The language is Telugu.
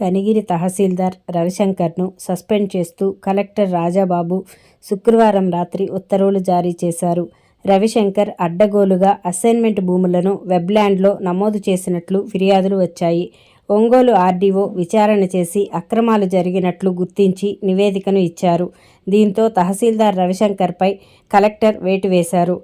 కనిగిరి తహసీల్దార్ రవిశంకర్ను సస్పెండ్ చేస్తూ కలెక్టర్ రాజాబాబు శుక్రవారం రాత్రి ఉత్తర్వులు జారీ చేశారు. రవిశంకర్ అడ్డగోలుగా అసైన్మెంట్ భూములను వెబ్ల్యాండ్లో నమోదు చేసినట్లు ఫిర్యాదులు వచ్చాయి. ఒంగోలు ఆర్డీఓ విచారణ చేసి అక్రమాలు జరిగినట్లు గుర్తించి నివేదికను ఇచ్చారు. దీంతో తహసీల్దార్ రవిశంకర్పై కలెక్టర్ వేటు వేశారు.